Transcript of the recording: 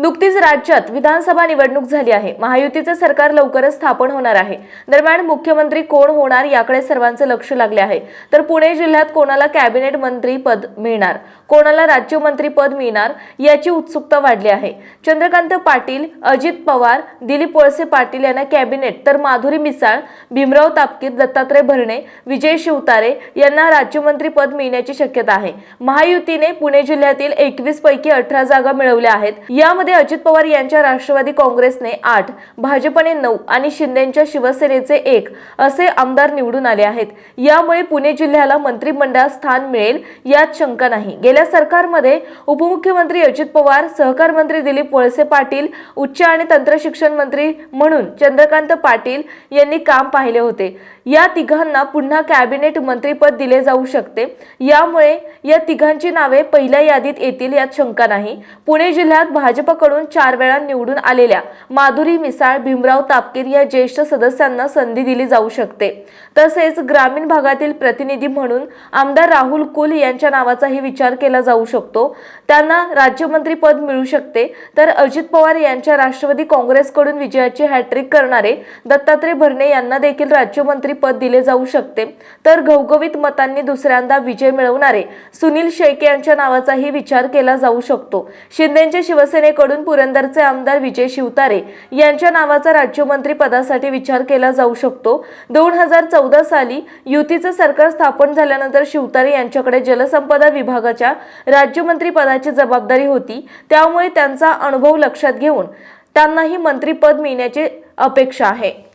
नुकतीच राज्यात विधानसभा निवडणूक झाली आहे. महायुतीचे सरकार लवकरच स्थापन होणार आहे. दरम्यान मुख्यमंत्री कोण होणार याकडे सर्वांचे लक्ष लागले आहे. तर पुणे जिल्ह्यात कोणाला कॅबिनेट मंत्री पद मिळणार? कोणाला राज्यमंत्री पद मिळणार याची उत्सुकता वाढली आहे. चंद्रकांत पाटील अजित पवार दिलीप वळसे पाटील यांना कॅबिनेट तर माधुरी मिसाळ भीमराव तापकीर दत्तात्रय भरणे विजय शिवतारे यांना राज्यमंत्री पद मिळण्याची शक्यता आहे. महायुतीने पुणे जिल्ह्यातील एकवीस पैकी अठरा जागा मिळवल्या आहेत. यामध्ये अजित पवार यांच्या राष्ट्रवादी काँग्रेसने आठ भाजपने नऊ आणि शिंदेच्या शिवसेनेचे एक असे आमदार निवडून आले आहेत. यामुळे पुणे जिल्ह्याला मंत्रिमंडळात स्थान मिळेल यात शंका नाही. गेल्या सरकारमध्ये उपमुख्यमंत्री अजित पवार सहकार मंत्री दिलीप वळसे पाटील उच्च आणि तंत्र शिक्षण मंत्री म्हणून चंद्रकांत पाटील यांनी काम पाहिले होते. या तिघांना पुन्हा कॅबिनेट मंत्रीपद दिले जाऊ शकते. यामुळे या तिघांची नावे पहिल्या यादीत येतील यात शंका नाही. पुणे जिल्ह्यात भाजप भाजपकडून चार वेळा निवडून आलेल्या माधुरी मिसाळ भीमराव तापकीर या ज्येष्ठ सदस्यांना संधी दिली जाऊ शकते. तसेच ग्रामीण भागातील प्रतिनिधी म्हणून आमदार राहुल कुल यांच्या नावाचाही विचार केला जाऊ शकतो. त्यांना राज्यमंत्री पद मिळू शकते. तर अजित पवार यांच्या राष्ट्रवादी काँग्रेसकडून विजयाची हॅट्रिक करणारे दत्तात्रय भरणे यांना देखील राज्यमंत्री पद दिले जाऊ शकते. तर घवघवीत मतांनी दुसऱ्यांदा विजय मिळवणारे सुनील शेळके यांच्या नावाचाही विचार केला जाऊ शकतो. शिंदेच्या शिवसेनेकडून पुरंदरचे आमदार विजय शिवतारे यांच्या नावाचा राज्यमंत्री पदासाठी विचार केला जाऊ शकतो. दोन हजार चौदा साली युतीचं सरकार स्थापन झाल्यानंतर शिवतारे यांच्याकडे जलसंपदा विभागाच्या राज्यमंत्री पदाची जबाबदारी होती. त्यामुळे त्यांचा अनुभव लक्षात घेऊन त्यांनाही मंत्रीपद मिळण्याची अपेक्षा आहे.